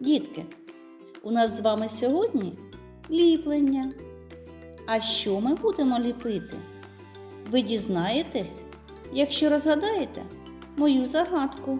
Дітки, у нас з вами сьогодні ліплення. А що ми будемо ліпити? Ви дізнаєтесь, якщо розгадаєте мою загадку.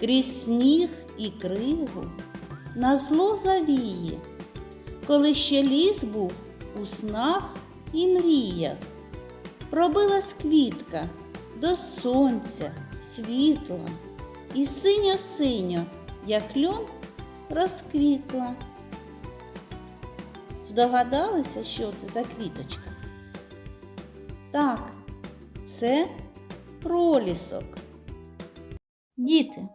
Крізь сніг і кригу на зло завіє, коли ще ліс був у снах і мріях. Пробилась квітка до сонця, світла, і синьо-синьо, як льон, розквітла. Здогадалися, що це за квіточка? Так, це пролісок. Діти,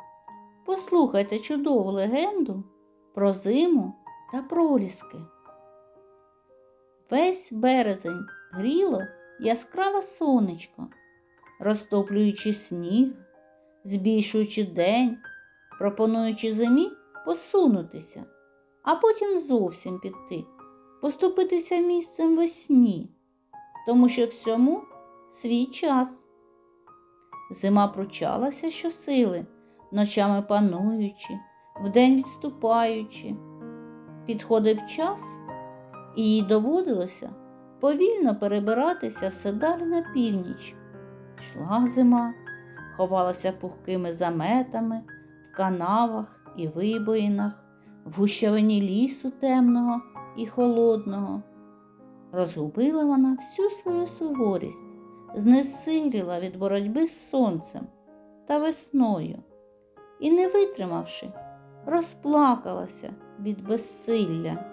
послухайте чудову легенду про зиму та проліски. Весь березень гріло яскраве сонечко, розтоплюючи сніг, збільшуючи день, пропонуючи зимі посунутися, а потім зовсім піти, поступитися місцем весні, тому що всьому свій час. Зима пручалася щосили, ночами пануючи, вдень відступаючи. Підходив час, і їй доводилося повільно перебиратися все далі на північ. Йшла зима, ховалася пухкими заметами канавах і вибоїнах, в гущавині лісу темного і холодного. Розгубила вона всю свою суворість, знесиліла від боротьби з сонцем та весною і, не витримавши, розплакалася від безсилля,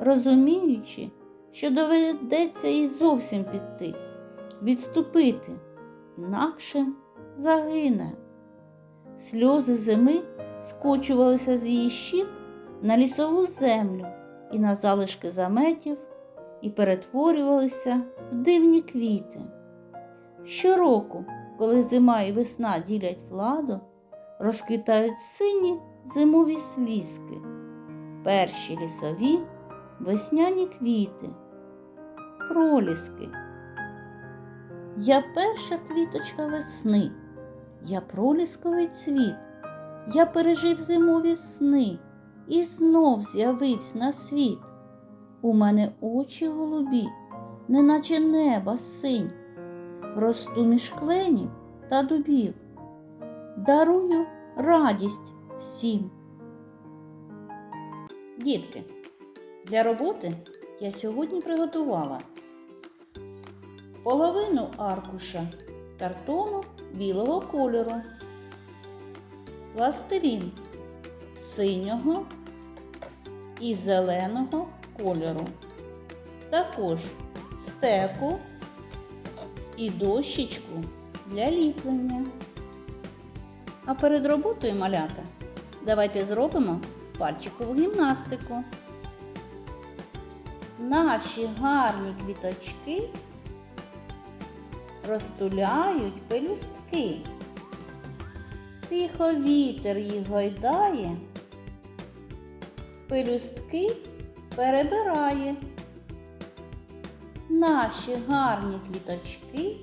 розуміючи, що доведеться їй зовсім піти, відступити, інакше загине. Сльози зими скочувалися з її щік на лісову землю і на залишки заметів і перетворювалися в дивні квіти. Щороку, коли зима і весна ділять владу, розквітають сині зимові слізки, перші лісові весняні квіти, проліски. Я перша квіточка весни, я пролісковий цвіт, я пережив зимові сни і знов з'явився на світ. У мене очі голубі, неначе неба синь, росту між кленів та дубів, дарую радість всім. Дітки, для роботи я сьогодні приготувала половину аркуша картону білого кольору, пластилін синього і зеленого кольору, також стеку і дощечку для ліплення. А перед роботою малята давайте зробимо пальчикову гімнастику. Наші гарні квіточки розтуляють пелюстки. Тихо вітер їх гойдає, пелюстки перебирає. Наші гарні квіточки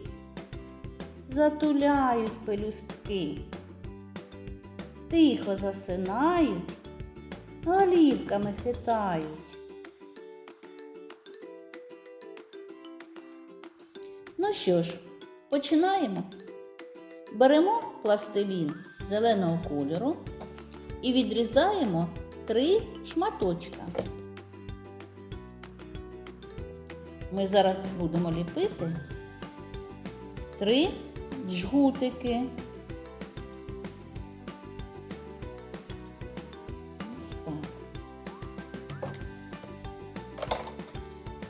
затуляють пелюстки, тихо засинають, голівками хитають. Ну що ж, починаємо. Беремо пластилін зеленого кольору і відрізаємо три шматочка. Ми зараз будемо ліпити три джгутики.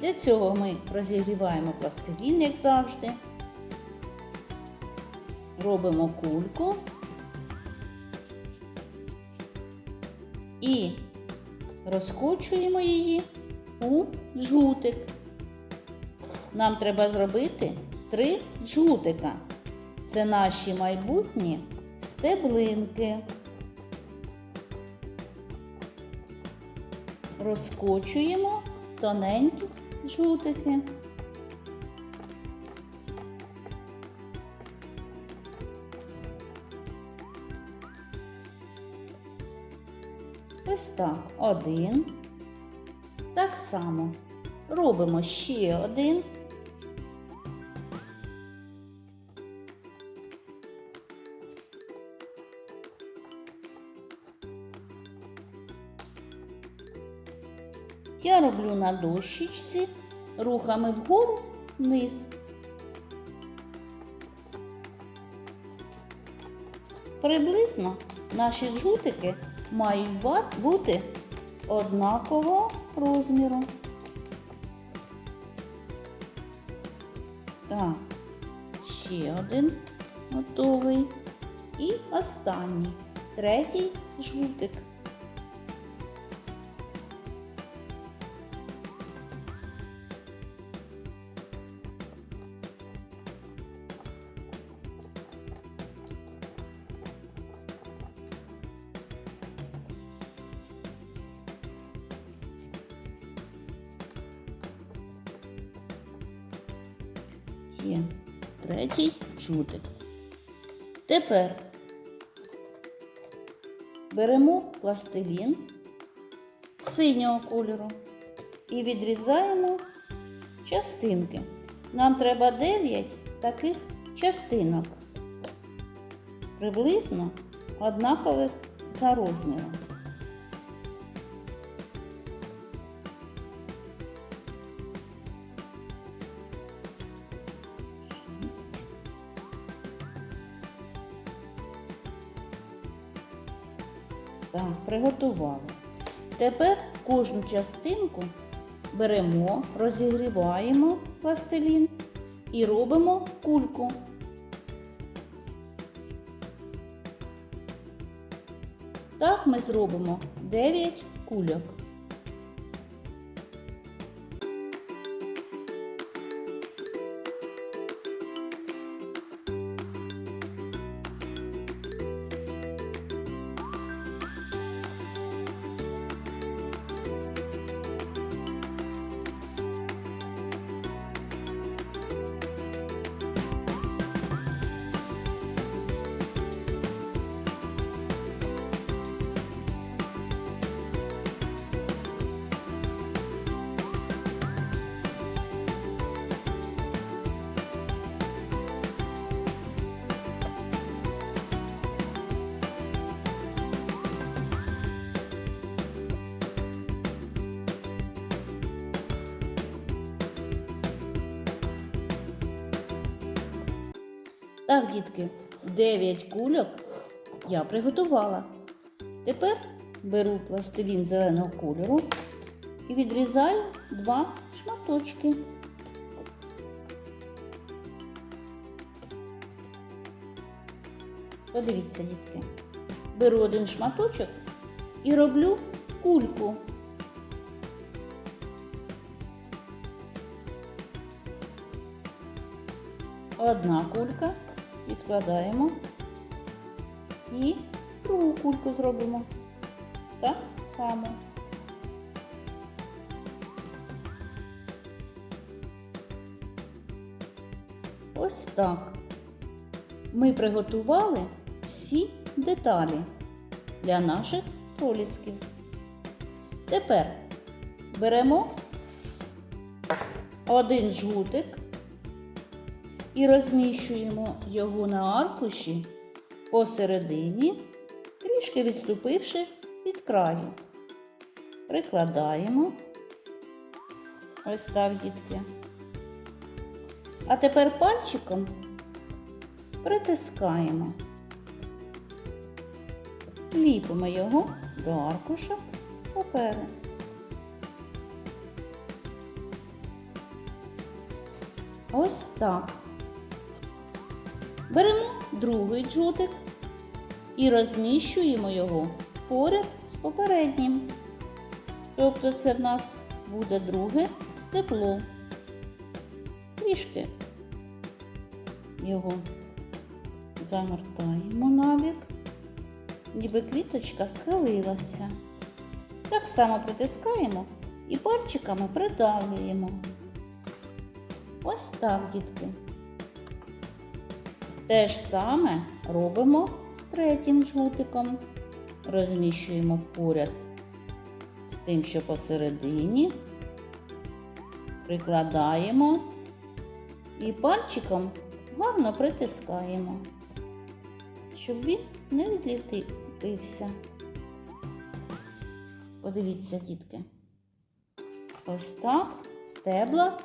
Для цього ми розігріваємо пластилін, як завжди. Робимо кульку і розкочуємо її у джгутик. Нам треба зробити три джгутика. Це наші майбутні стеблинки. Розкочуємо тоненькі жутики. Ось так. Один. Так само. Робимо ще один. Я роблю на дощечці рухами вгору вниз. Приблизно наші жутики мають бути однакового розміру. Так, ще один готовий. І останній, третій жгутик. Є третій жутик. Тепер беремо пластилін синього кольору і відрізаємо частинки. Нам треба 9 таких частинок, приблизно однакових за розміром. Так, приготували. Тепер кожну частинку беремо, розігріваємо пластилін і робимо кульку. Так ми зробимо 9 кульок. Так, дітки, 9 кульок я приготувала. Тепер беру пластилін зеленого кольору і відрізаю два шматочки. Подивіться, дітки. Беру один шматочок і роблю кульку. Одна кулька відкладаємо і другу кульку зробимо. Так само. Ось так. Ми приготували всі деталі для наших пролісків. Тепер беремо один жгутик і розміщуємо його на аркуші посередині, трішки відступивши від краю. Прикладаємо. Ось так, дітки. А тепер пальчиком притискаємо. Ліпимо його до аркуша паперу. Ось так. Беремо другий джутик і розміщуємо його поряд з попереднім. Тобто це в нас буде друге степло. Трішки його загортаємо набік, ніби квіточка схилилася. Так само притискаємо і пальчиками придавлюємо. Ось так, дітки. Те ж саме робимо з третім жгутиком. Розміщуємо поряд з тим, що посередині, прикладаємо і пальчиком гарно притискаємо, щоб він не відліпився. Подивіться, дітки. Ось так стебла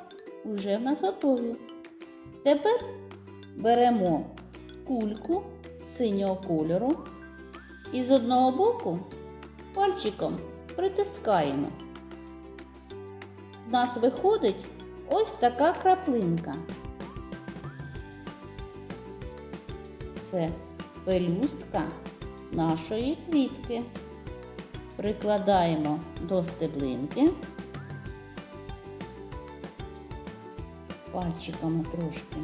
вже в нас готові. Тепер беремо кульку синього кольору і з одного боку пальчиком притискаємо. У нас виходить ось така краплинка. Це пелюстка нашої квітки. Прикладаємо до стеблинки. Пальчиками трошки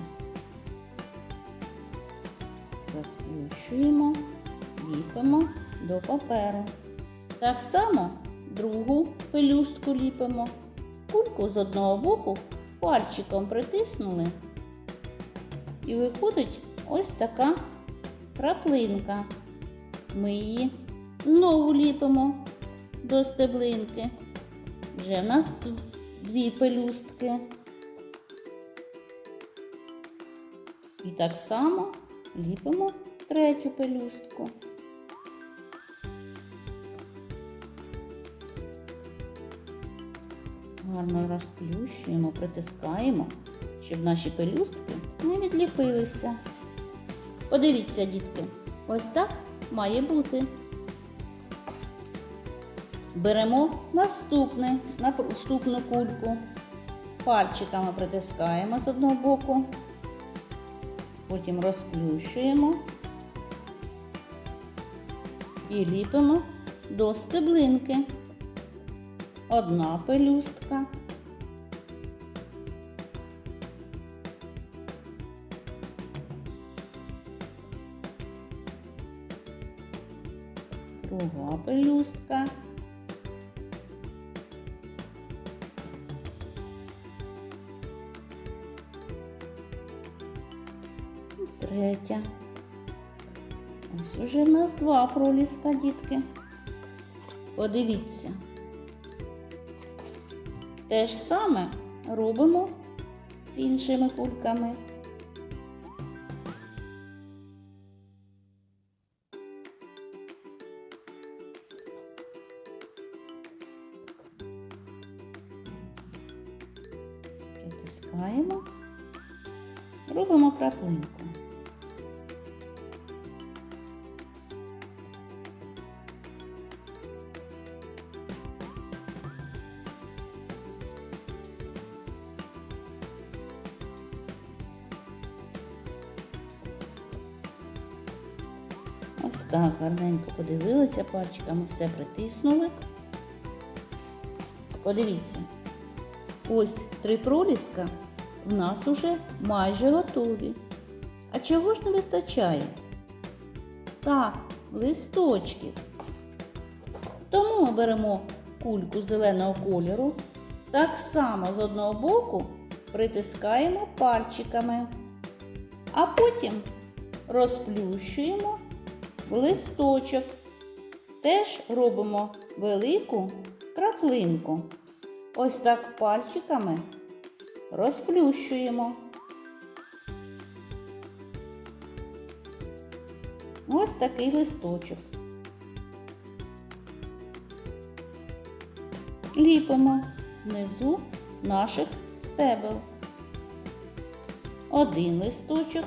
розплющуємо, ліпимо до паперу. Так само другу пелюстку ліпимо. Кульку з одного боку пальчиком притиснули. І виходить ось така краплинка. Ми її знову ліпимо до стеблинки. Вже в нас дві пелюстки. І так само ліпимо третю пелюстку. Гарно розплющуємо, притискаємо, щоб наші пелюстки не відліпилися. Подивіться, дітки, ось так має бути. Беремо наступне, наступну кульку. Пальчиками притискаємо з одного боку, потім розплющуємо і ліпимо до стеблинки. Одна пелюстка. Друга пелюстка. Третя. Ось уже в нас два проліска, дітки. Подивіться. Те ж саме робимо з іншими кульками. Притискаємо, робимо краплинку. Ось так гарненько подивилися пальчиками, все притиснули. Подивіться, ось три проліска в нас уже майже готові. А чого ж не вистачає? Так, листочків. Тому ми беремо кульку зеленого кольору, так само з одного боку притискаємо пальчиками, а потім розплющуємо листочок. Теж робимо велику краплинку. Ось так пальчиками розплющуємо. Ось такий листочок. Ліпимо внизу наших стебел. Один листочок.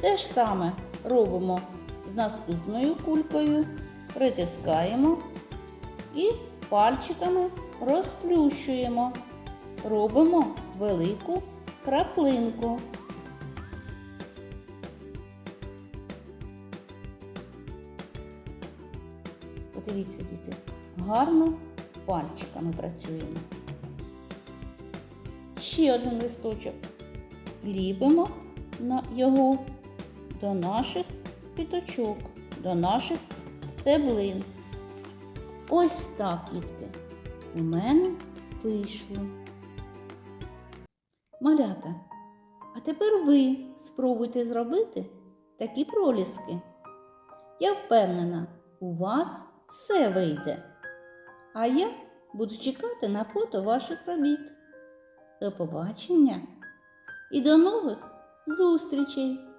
Те ж саме робимо з наступною кулькою, притискаємо і пальчиками розплющуємо. Робимо велику краплинку. Подивіться, діти, гарно пальчиками працюємо. Ще один листочок. Ліпимо на його до наших піточок, до наших стеблин. Ось так, дітки, у мене вийшло. Малята, а тепер ви спробуйте зробити такі проліски. Я впевнена, у вас все вийде. А я Буду чекати на фото ваших робіт. До побачення і до нових зустрічей!